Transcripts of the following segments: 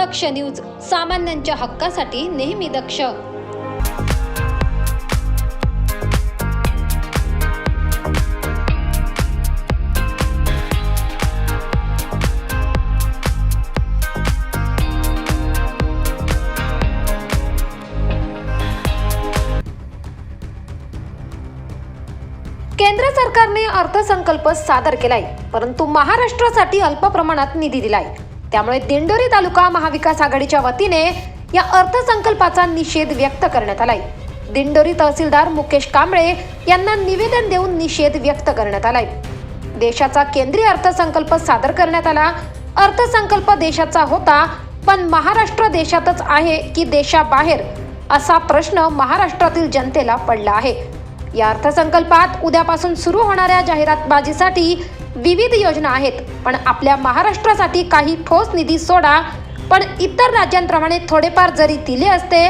दक्ष news सामान्यांच्या हक्कासाठी नेहमी दक्ष. केंद्र सरकारने अर्थसंकल्प सादर केलाय परंतु महाराष्ट्रासाठी अल्प प्रमाणात निधी दिलाय. त्यामुळे दिंडोरी तालुका महाविकास आघाडीच्या वतीने या अर्थसंकल्पाचा निषेध व्यक्त करण्यात आलाय. दिंडोरी तहसीलदार मुकेश कांबळे यांना निवेदन देऊन निषेध व्यक्त करण्यात आलाय. देशाचा केंद्रीय अर्थसंकल्प सादर करण्यात आला. अर्थसंकल्प देशाचा होता पण महाराष्ट्र देशातच आहे की देशाबाहेर? असा प्रश्न महाराष्ट्रातील जनतेला पडला आहे. या अर्थसंकल्पात उद्यापासून सुरू होणाऱ्या जाहिरातबाजीसाठी विविध योजना आहेत. पण आपल्या महाराष्ट्रासाठी काही ठोस निधी सोडा. पण इतर राज्यांप्रमाणे थोडेफार जरी दिले असते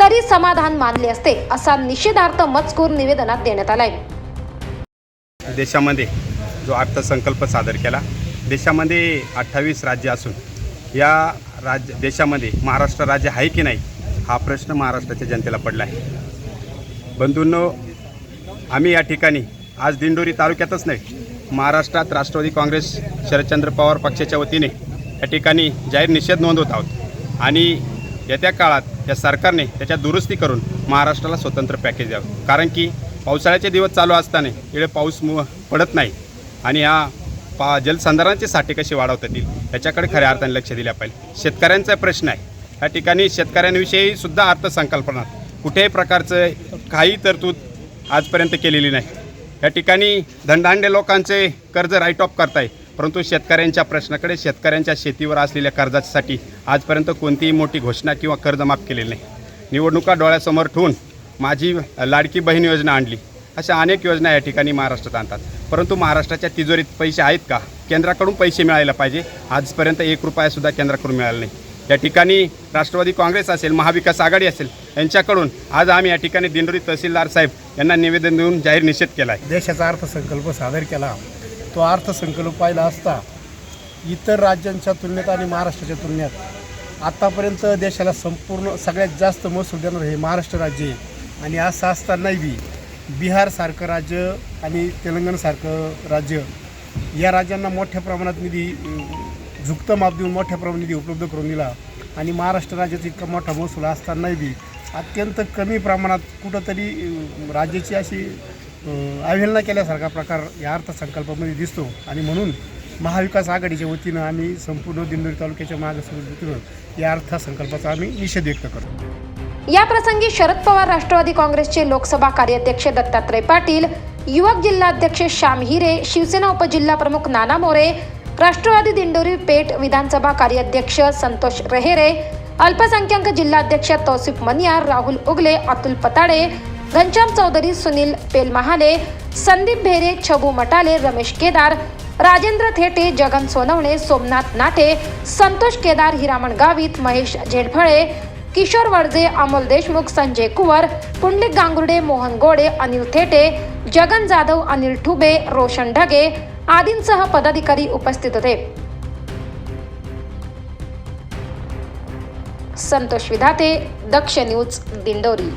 तरी समाधान मानले असते असा निषेधार्थ मजकूर निवेदनात देण्यात आलाय. देशामध्ये जो अर्थसंकल्प सादर केला देशामध्ये अठ्ठावीस राज्य असून या राज्य देशामध्ये महाराष्ट्र राज्य आहे की नाही हा प्रश्न महाराष्ट्राच्या जनतेला पडला आहे. बंधूंनो आम्ही या ठिकाणी आज दिंडोरी तालुक्यातच नाही महाराष्ट्रात राष्ट्रवादी काँग्रेस शरदचंद्र पवार पक्षाच्या वतीने या ठिकाणी जाहीर निषेध नोंदवत आहोत. आणि येत्या काळात या सरकारने त्याच्या दुरुस्ती करून महाराष्ट्राला स्वतंत्र पॅकेज द्यावं. कारण की पावसाळ्याचे दिवस चालू असताना इकडे पाऊस मु पडत नाही आणि ह्या पा जलसंधारणाचे साठे कसे वाढवता येतील याच्याकडे खऱ्या अर्थाने लक्ष दिल्या पाहिजे. शेतकऱ्यांचा प्रश्न आहे. या ठिकाणी शेतकऱ्यांविषयी सुद्धा अर्थसंकल्पना. कुठल्याही प्रकारचं काही तरतूद आजपर्यंत केलेली नाही. या ठिकाणी धनदांडे लोकांचे कर्ज राईट ऑफ करताय. परंतु शेतकऱ्यांच्या प्रश्नाकडे शेतकऱ्यांच्या शेतीवर असलेल्या कर्जासाठी आजपर्यंत कोणतीही मोठी घोषणा किंवा कर्ज माफ केलेली नाही. निवडणुका डोळ्यासमोर ठेवून माझी लाडकी बहीण योजना आणली. अशा अनेक योजना या ठिकाणी महाराष्ट्रात आणतात. परंतु महाराष्ट्राच्या तिजोरीत पैसे आहेत का? केंद्राकडून पैसे मिळायला पाहिजे. आजपर्यंत एक रुपयासुद्धा केंद्राकडून मिळाला नाही. या ठिकाणी राष्ट्रवादी काँग्रेस असेल महाविकास आघाडी असेल यांच्याकडून आज आम्ही या ठिकाणी दिंडोरी तहसीलदार साहेब यांना निवेदन देऊन जाहीर निषेध केला आहे देशाचा अर्थसंकल्प सादर केला. तो अर्थसंकल्प पाहिला असता इतर राज्यांच्या तुलनेत आणि महाराष्ट्राच्या तुलनेत आत्तापर्यंत देशाला संपूर्ण सगळ्यात जास्त महसूल देणारं हे महाराष्ट्र राज्य आहे. आणि असं असतानाही बी बिहारसारखं राज्य आणि तेलंगणासारखं राज्य या राज्यांना मोठ्या प्रमाणात निधी झुकतं माप देऊन मोठ्या प्रमाणात निधी उपलब्ध करून दिला. आणि महाराष्ट्र राज्याचा इतका मोठा महसूल असतानाही बी अत्यंत कमी प्रमाणात कुठंतरी राज्याची अशी अवहेलना केल्यासारखा प्रकार या अर्थसंकल्पामध्ये दिसतो. आणि म्हणून महाविकास आघाडीच्या वतीनं आम्ही संपूर्ण दिंडोरी तालुक्याच्या मागासवर्गीय या अर्थसंकल्पाचा आम्ही निषेध व्यक्त करतो. या प्रसंगी शरद पवार राष्ट्रवादी काँग्रेसचे लोकसभा कार्याध्यक्ष दत्तात्रय पाटील युवक जिल्हाध्यक्ष श्याम हिरे शिवसेना उपजिल्हा प्रमुख नाना मोरे राष्ट्रवादी दिंडोरी पेठ विधानसभा कार्याध्यक्ष संतोष रहेरे अल्पसंख्याक जिल्हाध्यक्ष तौसिफ मनियार राहुल उगले अतुल पताडे घनश्याम चौधरी सुनील पेलमहाले संदीप भेरे छबू मटाले रमेश केदार राजेंद्र थेटे जगन सोनवणे सोमनाथ नाटे संतोष केदार हिरामण गावित महेश झेडफळे किशोर वडजे अमोल देशमुख संजय कुवर पुंडलिक गांगुर्डे मोहन गोडे अनिल थेटे जगन जाधव अनिल ठुबे रोशन ढगे आदींसह पदाधिकारी उपस्थित होते. संतोष विधाते दक्ष न्यूज दिंडोरी.